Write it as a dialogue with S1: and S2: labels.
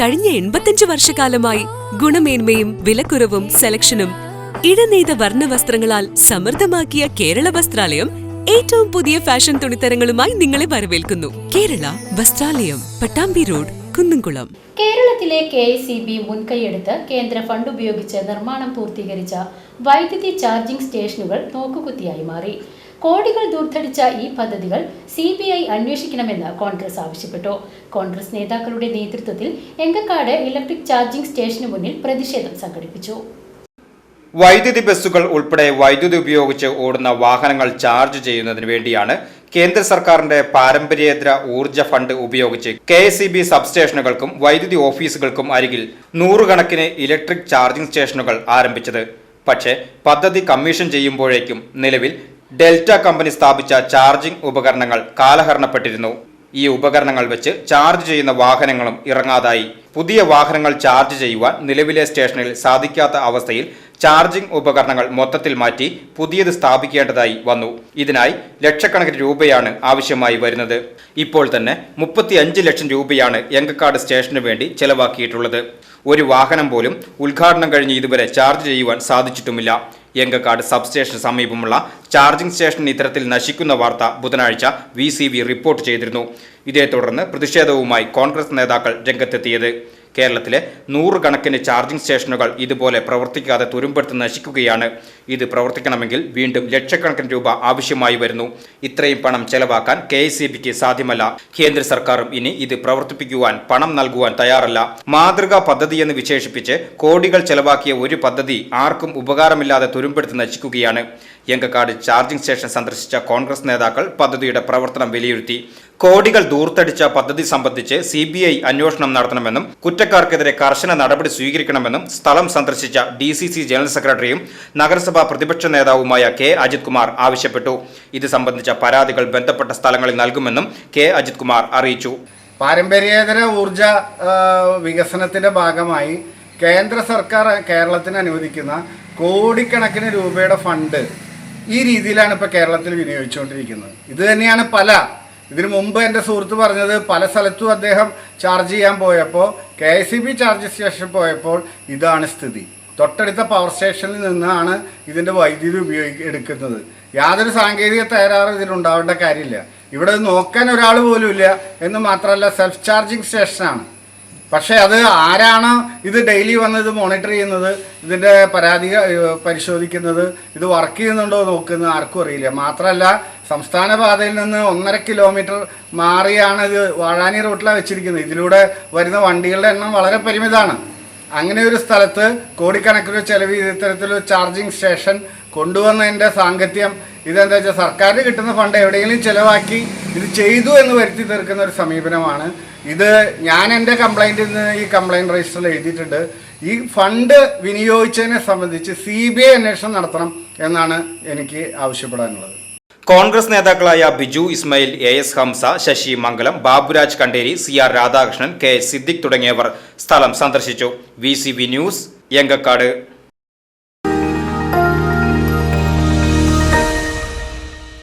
S1: കഴിഞ്ഞ എൺപത്തിയഞ്ച് വർഷക്കാലമായി ഗുണമേന്മയും വിലക്കുറവും സെലക്ഷനും ഇടനെയ്ത വർണ വസ്ത്രങ്ങളാൽ സമൃദ്ധമാക്കിയ കേരള വസ്ത്രാലയം ഏറ്റവും പുതിയ ഫാഷൻ തുണിത്തരങ്ങളുമായി നിങ്ങളെ വരവേൽക്കുന്നു. കേരള വസ്ത്രാലയം പട്ടാമ്പി റോഡ് കുന്നുംകുളം.
S2: കേരളത്തിലെ കെ എസ് സി ബി മുൻകൈയെടുത്ത് കേന്ദ്ര ഫണ്ട് ഉപയോഗിച്ച് നിർമ്മാണം പൂർത്തീകരിച്ച വൈദ്യുതി ചാർജിംഗ് സ്റ്റേഷനുകൾ നോക്കുകുത്തിയായി മാറി. കോടികൾ ദൂർത്തടിച്ച ഈ പദ്ധതികൾ സി ബി ഐ അന്വേഷിക്കണമെന്ന് കോൺഗ്രസ് ആവശ്യപ്പെട്ടു. കോൺഗ്രസ് നേതാക്കളുടെ നേതൃത്വത്തിൽ എങ്കക്കാട് ഇലക്ട്രിക് ചാർജിംഗ് സ്റ്റേഷന് മുന്നിൽ പ്രതിഷേധം സംഘടിപ്പിച്ചു.
S3: വൈദ്യുതി ബസ്സുകൾ ഉൾപ്പെടെ വൈദ്യുതി ഉപയോഗിച്ച് ഓടുന്ന വാഹനങ്ങൾ ചാർജ് ചെയ്യുന്നതിന് വേണ്ടിയാണ് കേന്ദ്ര സർക്കാരിന്റെ പാരമ്പര്യേതര ഊർജ ഫണ്ട് ഉപയോഗിച്ച് കെ എസ് ഇ ബി സബ്സ്റ്റേഷനുകൾക്കും വൈദ്യുതി ഓഫീസുകൾക്കും അരികിൽ നൂറുകണക്കിന് ഇലക്ട്രിക് ചാർജിംഗ് സ്റ്റേഷനുകൾ ആരംഭിച്ചത്. പക്ഷേ പദ്ധതി കമ്മീഷൻ ചെയ്യുമ്പോഴേക്കും നിലവിൽ ഡെൽറ്റ കമ്പനി സ്ഥാപിച്ച ചാർജിംഗ് ഉപകരണങ്ങൾ കാലഹരണപ്പെട്ടിരുന്നു. ഈ ഉപകരണങ്ങൾ വെച്ച് ചാർജ് ചെയ്യുന്ന വാഹനങ്ങളും ഇറങ്ങാതായി. പുതിയ വാഹനങ്ങൾ ചാർജ് ചെയ്യുവാൻ നിലവിലെ സ്റ്റേഷനിൽ സാധിക്കാത്ത അവസ്ഥയിൽ ചാർജിംഗ് ഉപകരണങ്ങൾ മൊത്തത്തിൽ മാറ്റി പുതിയത് സ്ഥാപിക്കേണ്ടതായി വന്നു. ഇതിനായി ലക്ഷക്കണക്കിന് രൂപയാണ് ആവശ്യമായി വരുന്നത്. ഇപ്പോൾ തന്നെ മുപ്പത്തി അഞ്ച് ലക്ഷം രൂപയാണ് എങ്കക്കാട് സ്റ്റേഷനു വേണ്ടി ചെലവാക്കിയിട്ടുള്ളത്. ഒരു വാഹനം പോലും ഉദ്ഘാടനം കഴിഞ്ഞ് ഇതുവരെ ചാർജ് ചെയ്യുവാൻ സാധിച്ചിട്ടുമില്ല. എങ്കക്കാട് സബ്സ്റ്റേഷന് സമീപമുള്ള ചാർജിംഗ് സ്റ്റേഷൻ ഇത്തരത്തിൽ നശിക്കുന്ന വാർത്ത ബുധനാഴ്ച വി റിപ്പോർട്ട് ചെയ്തിരുന്നു. ഇതേ തുടർന്ന് പ്രതിഷേധവുമായി കോൺഗ്രസ് നേതാക്കൾ രംഗത്തെത്തിയത്. കേരളത്തിലെ നൂറുകണക്കിന് ചാർജിംഗ് സ്റ്റേഷനുകൾ ഇതുപോലെ പ്രവർത്തിക്കാതെ തുരുമ്പെടുത്ത് നശിക്കുകയാണ്. ഇത് പ്രവർത്തിക്കണമെങ്കിൽ വീണ്ടും ലക്ഷക്കണക്കിന് രൂപ ആവശ്യമായി വരുന്നു. ഇത്രയും പണം ചെലവാക്കാൻ കെ സാധ്യമല്ല. കേന്ദ്ര സർക്കാരും ഇനി ഇത് പ്രവർത്തിപ്പിക്കുവാൻ പണം നൽകുവാൻ തയ്യാറല്ല. മാതൃകാ പദ്ധതിയെന്ന് വിശേഷിപ്പിച്ച് കോടികൾ ചെലവാക്കിയ ഒരു പദ്ധതി ആർക്കും ഉപകാരമില്ലാതെ തുരുമ്പെടുത്ത് നശിക്കുകയാണ്. യങ്കക്കാട് ചാർജിംഗ് സ്റ്റേഷൻ സന്ദർശിച്ച കോൺഗ്രസ് നേതാക്കൾ പദ്ധതിയുടെ പ്രവർത്തനം വിലയിരുത്തി. കോടികൾ ദൂർത്തടിച്ച പദ്ധതി സംബന്ധിച്ച് സി ബി ഐ അന്വേഷണം നടത്തണമെന്നും കുറ്റക്കാർക്കെതിരെ കർശന നടപടി സ്വീകരിക്കണമെന്നും സ്ഥലം സന്ദർശിച്ച ഡി സി സി ജനറൽ സെക്രട്ടറിയും നഗരസഭാ പ്രതിപക്ഷ നേതാവുമായ കെ അജിത് കുമാർ ആവശ്യപ്പെട്ടു. ഇത് സംബന്ധിച്ച പരാതികൾ ബന്ധപ്പെട്ട സ്ഥലങ്ങളിൽ നൽകുമെന്നും കെ അജിത് കുമാർ അറിയിച്ചു.
S4: പാരമ്പര്യേതര ഊർജ വികസനത്തിന്റെ ഭാഗമായി കേന്ദ്ര സർക്കാർ കേരളത്തിന് അനുവദിക്കുന്ന കോടിക്കണക്കിന് രൂപയുടെ ഫണ്ട് ഈ രീതിയിലാണ് ഇപ്പോൾ കേരളത്തിൽ വിനിയോഗിച്ചുകൊണ്ടിരിക്കുന്നത്. ഇത് തന്നെയാണ് പല ഇതിനു മുമ്പ് എന്റെ സുഹൃത്ത് പറഞ്ഞത് പല സ്ഥലത്തും അദ്ദേഹം ചാർജ് ചെയ്യാൻ പോയപ്പോൾ K S C B charge station പോയപ്പോൾ ഇതാണ് സ്ഥിതി. തൊട്ടടുത്ത പവർ സ്റ്റേഷനിൽ നിന്നാണ് ഇതിന്റെ വൈദ്യുതി ഉപയോഗി എടുക്കുന്നത്. യാതൊരു സാങ്കേതിക തകരാറും ഇതിലുണ്ടാവേണ്ട കാര്യമില്ല. ഇവിടെ നോക്കാൻ ഒരാൾ പോലും ഇല്ല എന്ന് മാത്രമല്ല സെൽഫ് ചാർജിങ് സ്റ്റേഷനാണ് പക്ഷേ അത് ആരാണ് ഇത് ഡെയിലി വന്ന് ഇത് മോണിറ്റർ ചെയ്യുന്നത് ഇതിന്റെ പരാതി പരിശോധിക്കുന്നത് ഇത് വർക്ക് ചെയ്യുന്നുണ്ടോ നോക്കുന്നത് ആർക്കും അറിയില്ല. മാത്രമല്ല സംസ്ഥാന പാതയിൽ നിന്ന് ഒന്നര കിലോമീറ്റർ മാറിയാണ് ഇത് വാഴാനി റൂട്ടിലാണ് വെച്ചിരിക്കുന്നത്. ഇതിലൂടെ വരുന്ന വണ്ടികളുടെ എണ്ണം വളരെ പരിമിതമാണ്. അങ്ങനെ ഒരു സ്ഥലത്ത് കോടിക്കണക്കിന് ചെലവ് ഇത്തരത്തിലൊരു ചാർജിങ് സ്റ്റേഷൻ കൊണ്ടുവന്നതിന്റെ സാങ്കത്യം ഇതെന്താ വെച്ചാൽ സർക്കാരിന് കിട്ടുന്ന ഫണ്ട് എവിടെയെങ്കിലും ചിലവാക്കി ഇത് ചെയ്തു എന്ന് വരുത്തി തീർക്കുന്ന ഒരു സമീപനമാണ്. ഇത് ഞാൻ എന്റെ കംപ്ലൈന്റിൽ നിന്ന് ഈ കംപ്ലൈന്റ് രജിസ്റ്ററിൽ എഴുതിയിട്ടുണ്ട്. ഈ ഫണ്ട് വിനിയോഗിച്ചതിനെ സംബന്ധിച്ച് സി ബി ഐ അന്വേഷണം നടത്തണം എന്നാണ് എനിക്ക് ആവശ്യപ്പെടാനുള്ളത്.
S3: കോൺഗ്രസ് നേതാക്കളായ Biju Ismail A S Hamsa Sasi Mangalam Baburaj Kanderi C R Radhakrishnan K Siddique തുടങ്ങിയവർ സ്ഥലം സന്ദർശിച്ചു. V news Engakkad.